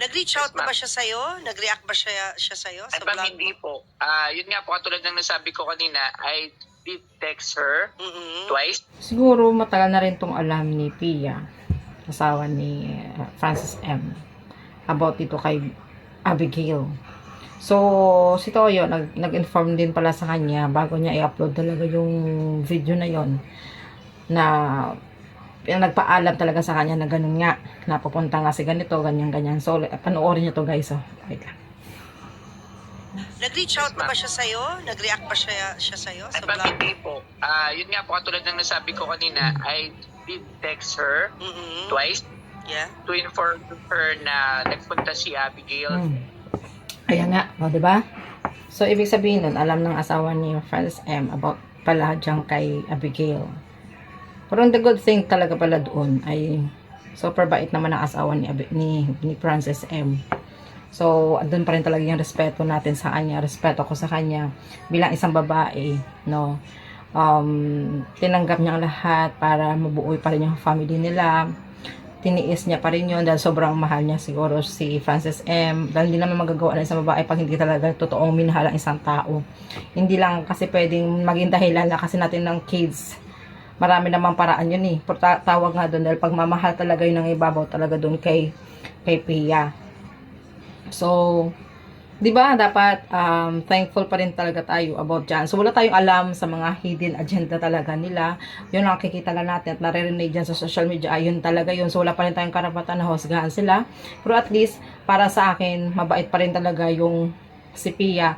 Nag-reach Yes, out na ba siya sa'yo? Nag-react ba siya, siya sa'yo Ay, sa ma'am, vlog hindi po. Ah, yun nga po, katulad ng nasabi ko kanina, I did text her Mm-mm. twice. Siguro matagal na rin tong alam ni Pia, asawa ni uh, Francis M. about dito kay Abigail. So, si Toyo, nag, nag-inform din pala sa kanya bago niya i-upload talaga yung video na yon na nagpaalam talaga sa kanya na ganun nga, napupunta nga si ganito, ganyan, ganyan. So, panoorin niyo to guys. Oh. Wait lang. Nag-reach out na ba siya sa'yo? Nag-react ba siya, siya sa'yo Ay, sa vlog? hindi po. Ah, yun nga po, katulad ng nasabi ko kanina, I did text her Mm-mm. twice Yeah. to inform her na nagpunta si Abigail. Hmm. Ayan nga, o, diba? So, ibig sabihin nun, alam ng asawa ni Francis M. about pala dyan kay Abigail. Pero the good thing talaga pala doon ay super bait naman ang asawa ni, ni, ni Francis M. So, doon pa rin talaga yung respeto natin sa kanya. Respeto ko sa kanya bilang isang babae, no? Um, tinanggap niya lahat para mabuoy pa rin yung family nila tiniis niya pa rin yun dahil sobrang mahal niya siguro si Francis M. Dahil hindi naman magagawa ng isang babae pag hindi talaga totoong minahal ang isang tao. Hindi lang kasi pwedeng maging dahilan na kasi natin ng kids. Marami namang paraan yun eh. Tawag nga doon dahil pagmamahal talaga yun ang ibabaw talaga doon kay, kay Pia. So, 'di ba dapat um, thankful pa rin talaga tayo about dyan. So wala tayong alam sa mga hidden agenda talaga nila. Yun ang nakikita lang natin at naririnig dyan sa social media. Ayun talaga yun. So wala pa rin tayong karapatan na husgahan sila. Pero at least para sa akin, mabait pa rin talaga yung si Pia.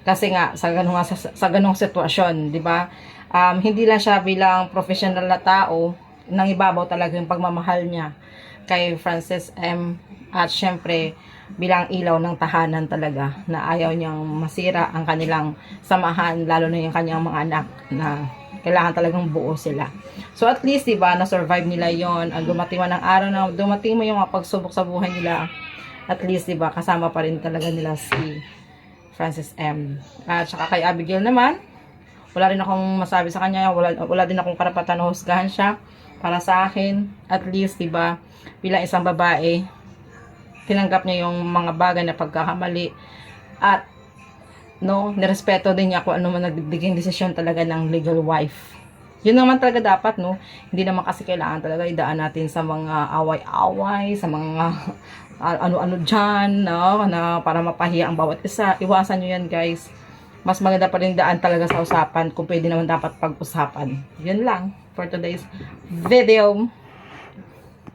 Kasi nga sa ganung sa, sa ganung sitwasyon, 'di ba? Um, hindi lang siya bilang professional na tao, nang ibabaw talaga yung pagmamahal niya kay Francis M. At syempre, bilang ilaw ng tahanan talaga na ayaw niyang masira ang kanilang samahan lalo na yung kanyang mga anak na kailangan talagang buo sila. So at least 'di ba na-survive nila 'yon. Ang dumating man ang araw na dumating mo yung mga pagsubok sa buhay nila. At least 'di ba kasama pa rin talaga nila si Francis M. At saka kay Abigail naman, wala rin akong masabi sa kanya, wala, wala din akong karapatan na husgahan siya para sa akin. At least 'di ba bilang isang babae, tinanggap niya yung mga bagay na pagkakamali at no, nirespeto din niya kung ano man nagbiging desisyon talaga ng legal wife. Yun naman talaga dapat, no? Hindi naman kasi kailangan talaga idaan natin sa mga away-away, sa mga ano-ano dyan, no? Na para mapahiya ang bawat isa. Iwasan nyo yan, guys. Mas maganda pa rin daan talaga sa usapan kung pwede naman dapat pag-usapan. Yun lang for today's video.